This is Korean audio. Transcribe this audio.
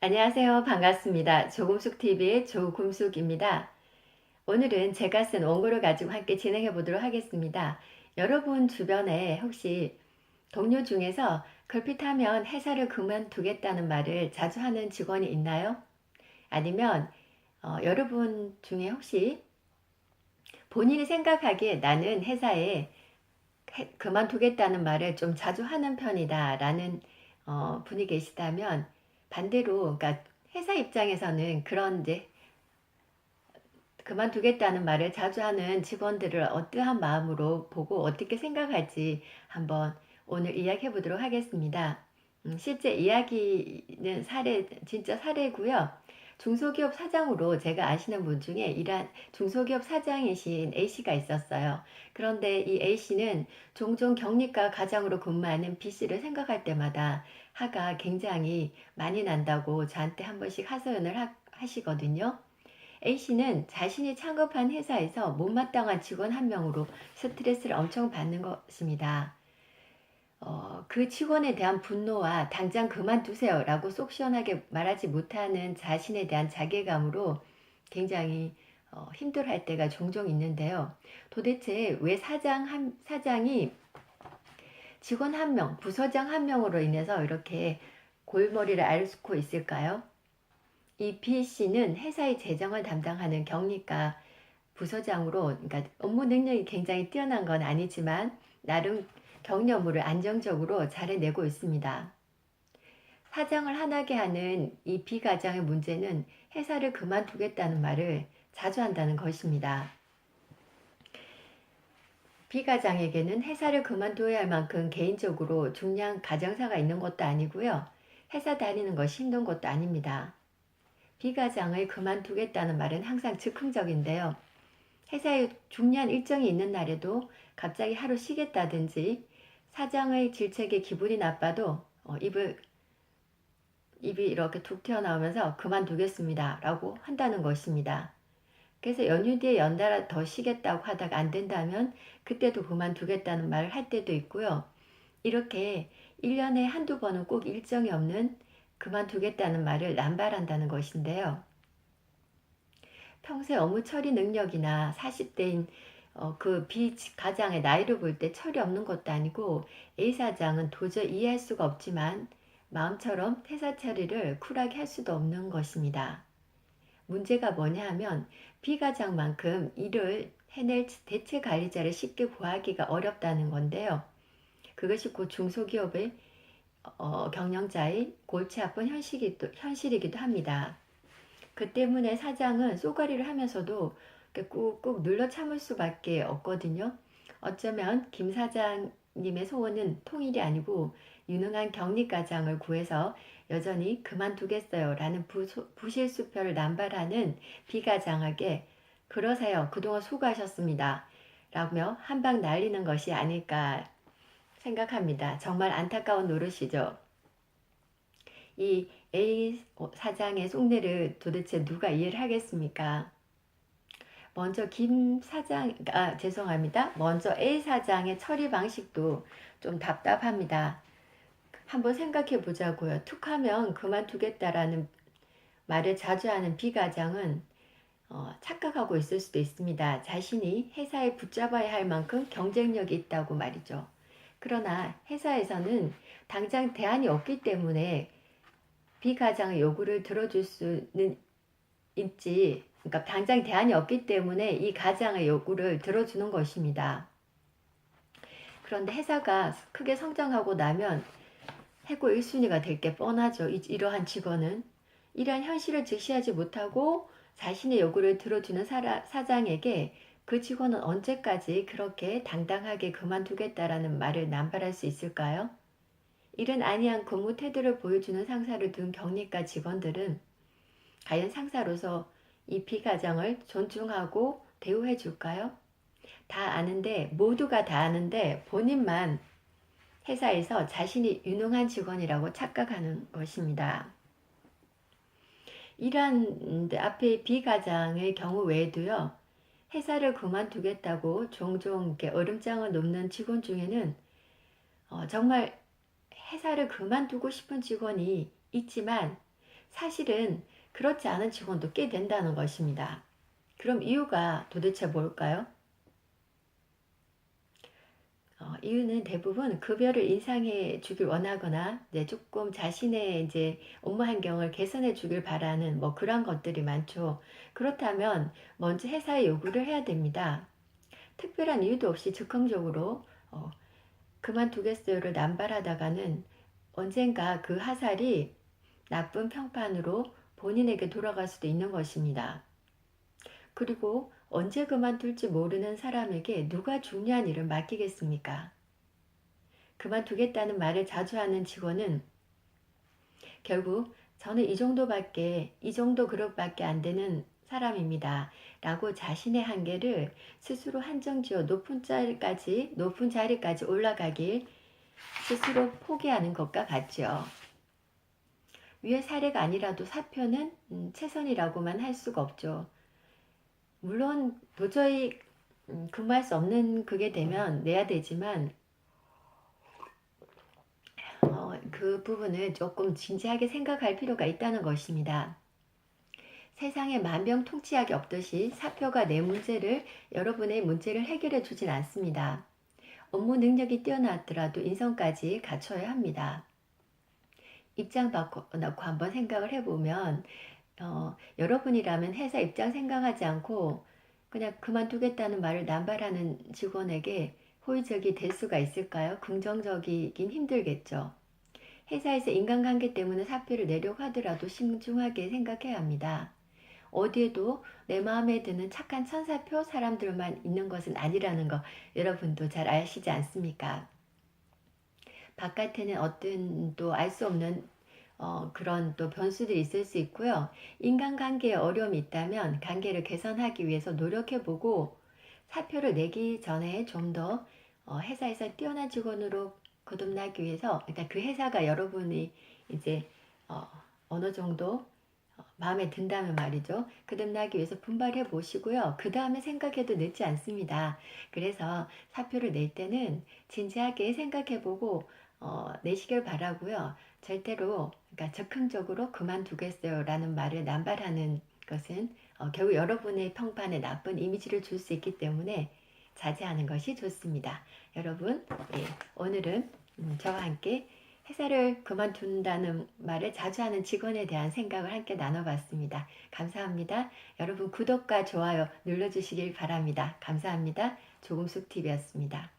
안녕하세요. 반갑습니다. 조금숙TV의 조금숙입니다. 오늘은 제가 쓴 원고를 가지고 함께 진행해 보도록 하겠습니다. 여러분 주변에 혹시 동료 중에서 걸핏하면 회사를 그만두겠다는 말을 자주 하는 직원이 있나요? 아니면 어, 여러분 중에 혹시 본인이 생각하기에 나는 회사에 해- 그만두겠다는 말을 좀 자주 하는 편이다 라는 어, 분이 계시다면 반대로 그러니까 회사 입장에서는 그런 이제 그만두겠다는 말을 자주 하는 직원들을 어떠한 마음으로 보고 어떻게 생각할지 한번 오늘 이야기해 보도록 하겠습니다. 음, 실제 이야기는 사례, 진짜 사례고요. 중소기업 사장으로 제가 아시는 분 중에 일한 중소기업 사장이신 A씨가 있었어요. 그런데 이 A씨는 종종 격리과 가장으로 근무하는 B씨를 생각할 때마다 화가 굉장히 많이 난다고 저한테 한 번씩 하소연을 하, 하시거든요. A씨는 자신이 창업한 회사에서 못마땅한 직원 한 명으로 스트레스를 엄청 받는 것입니다. 어, 그 직원에 대한 분노와 당장 그만두세요 라고 속 시원하게 말하지 못하는 자신에 대한 자괴감으로 굉장히 어, 힘들어할 때가 종종 있는데요. 도대체 왜 사장 한, 사장이 직원 한 명, 부서장 한 명으로 인해서 이렇게 골머리를 앓고 있을까요? 이 B 씨는 회사의 재정을 담당하는 경리과 부서장으로, 그러니까 업무 능력이 굉장히 뛰어난 건 아니지만 나름 경력물을 안정적으로 잘 해내고 있습니다. 사장을 화나게 하는 이 B 과장의 문제는 회사를 그만두겠다는 말을 자주 한다는 것입니다. B 과장에게는 회사를 그만둬야 할 만큼 개인적으로 중요한 가정사가 있는 것도 아니고요. 회사 다니는 것이 힘든 것도 아닙니다. B 과장을 그만두겠다는 말은 항상 즉흥적인데요. 회사에 중요한 일정이 있는 날에도 갑자기 하루 쉬겠다든지 사장의 질책에 기분이 나빠도 어, 입을 입이 이렇게 툭 튀어나오면서 그만두겠습니다 라고 한다는 것입니다. 그래서 연휴 뒤에 연달아 더 쉬겠다고 하다가 안 된다면 그때도 그만두겠다는 말을 할 때도 있고요. 이렇게 1년에 한두 번은 꼭 일정이 없는 그만두겠다는 말을 남발한다는 것인데요. 평소에 업무 처리 능력이나 40대인 어, 그 B 가장의 나이를 볼 때 철이 없는 것도 아니고 A 사장은 도저히 이해할 수가 없지만 마음처럼 회사 처리를 쿨하게 할 수도 없는 것입니다. 문제가 뭐냐 하면 B 가장만큼 일을 해낼 대체 관리자를 쉽게 구하기가 어렵다는 건데요. 그것이 곧 중소기업의 어, 경영자의 골치 아픈 현실이기도, 현실이기도 합니다. 그 때문에 사장은 쏘가리를 하면서도 꾹꾹 눌러 참을 수밖에 없거든요. 어쩌면 김 사장님의 소원은 통일이 아니고 유능한 격리과장을 구해서 여전히 그만두겠어요 라는 부실수표를 남발하는 비과장에게 그러세요. 그동안 수고하셨습니다. 라며 한방 날리는 것이 아닐까 생각합니다. 정말 안타까운 노릇이죠. 이 A 사장의 속내를 도대체 누가 이해를 하겠습니까? 먼저 김 사장, 아, 죄송합니다. 먼저 A 사장의 처리 방식도 좀 답답합니다. 한번 생각해 보자고요. 툭 하면 그만두겠다라는 말을 자주 하는 B 과장은 어, 착각하고 있을 수도 있습니다. 자신이 회사에 붙잡아야 할 만큼 경쟁력이 있다고 말이죠. 그러나 회사에서는 당장 대안이 없기 때문에 비가장의 요구를 들어줄 수는 있지. 그러니까 당장 대안이 없기 때문에 이 가장의 요구를 들어주는 것입니다. 그런데 회사가 크게 성장하고 나면 해고 1순위가 될 게 뻔하죠. 이러한 직원은. 이러한 현실을 직시하지 못하고 자신의 요구를 들어주는 사라, 사장에게 그 직원은 언제까지 그렇게 당당하게 그만두겠다라는 말을 남발할 수 있을까요? 이런 아니한 근무 태도를 보여주는 상사를 둔 격리과 직원들은 과연 상사로서 이 비가정을 존중하고 대우해 줄까요? 다 아는데 모두가 다 아는데 본인만 회사에서 자신이 유능한 직원이라고 착각하는 것입니다. 이러한 앞에 비가장의 경우 외에도요. 회사를 그만두겠다고 종종 얼음장을 놓는 직원 중에는 어, 정말 회사를 그만두고 싶은 직원이 있지만 사실은 그렇지 않은 직원도 꽤 된다는 것입니다. 그럼 이유가 도대체 뭘까요? 어, 이유는 대부분 급여를 인상해 주길 원하거나 이제 조금 자신의 이제 업무 환경을 개선해 주길 바라는 뭐 그런 것들이 많죠. 그렇다면 먼저 회사에 요구를 해야 됩니다. 특별한 이유도 없이 즉흥적으로 어, 그만두겠어요를 남발하다가는 언젠가 그 하살이 나쁜 평판으로 본인에게 돌아갈 수도 있는 것입니다. 그리고 언제 그만둘지 모르는 사람에게 누가 중요한 일을 맡기겠습니까? 그만두겠다는 말을 자주 하는 직원은 결국 저는 이 정도밖에, 이 정도 그릇밖에 안 되는 사람입니다. 라고 자신의 한계를 스스로 한정지어 높은 자리까지, 높은 자리까지 올라가길 스스로 포기하는 것과 같죠. 위의 사례가 아니라도 사표는 음, 최선이라고만 할 수가 없죠. 물론 도저히 음, 근무할 수 없는 그게 되면 내야 되지만 어, 그 부분을 조금 진지하게 생각할 필요가 있다는 것입니다. 세상에 만병통치약이 없듯이 사표가 내 문제를 여러분의 문제를 해결해 주진 않습니다. 업무 능력이 뛰어났더라도 인성까지 갖춰야 합니다. 입장 바꿔놓고 한번 생각을 해보면 어, 여러분이라면 회사 입장 생각하지 않고 그냥 그만두겠다는 말을 남발하는 직원에게 호의적이 될 수가 있을까요? 긍정적이긴 힘들겠죠. 회사에서 인간관계 때문에 사표를 내려고 하더라도 신중하게 생각해야 합니다. 어디에도 내 마음에 드는 착한 천사표 사람들만 있는 것은 아니라는 거 여러분도 잘 아시지 않습니까? 바깥에는 어떤 또 알 수 없는 어, 그런 또 변수들이 있을 수 있고요. 인간관계에 어려움이 있다면 관계를 개선하기 위해서 노력해보고 사표를 내기 전에 좀더 어, 회사에서 뛰어난 직원으로 거듭나기 위해서 일단 그 회사가 여러분이 이제 어, 어느 정도 어, 마음에 든다면 말이죠. 거듭나기 위해서 분발해 보시고요. 그 다음에 생각해도 늦지 않습니다. 그래서 사표를 낼 때는 진지하게 생각해 보고 어, 내시길 바라고요. 절대로 그러니까 적극적으로 그만두겠어요 라는 말을 남발하는 것은 어, 결국 여러분의 평판에 나쁜 이미지를 줄 수 있기 때문에 자제하는 것이 좋습니다. 여러분 예, 오늘은 음, 저와 함께 회사를 그만둔다는 말을 자주 하는 직원에 대한 생각을 함께 나눠봤습니다. 감사합니다. 여러분 구독과 좋아요 눌러주시길 바랍니다. 감사합니다. 조금숙TV였습니다.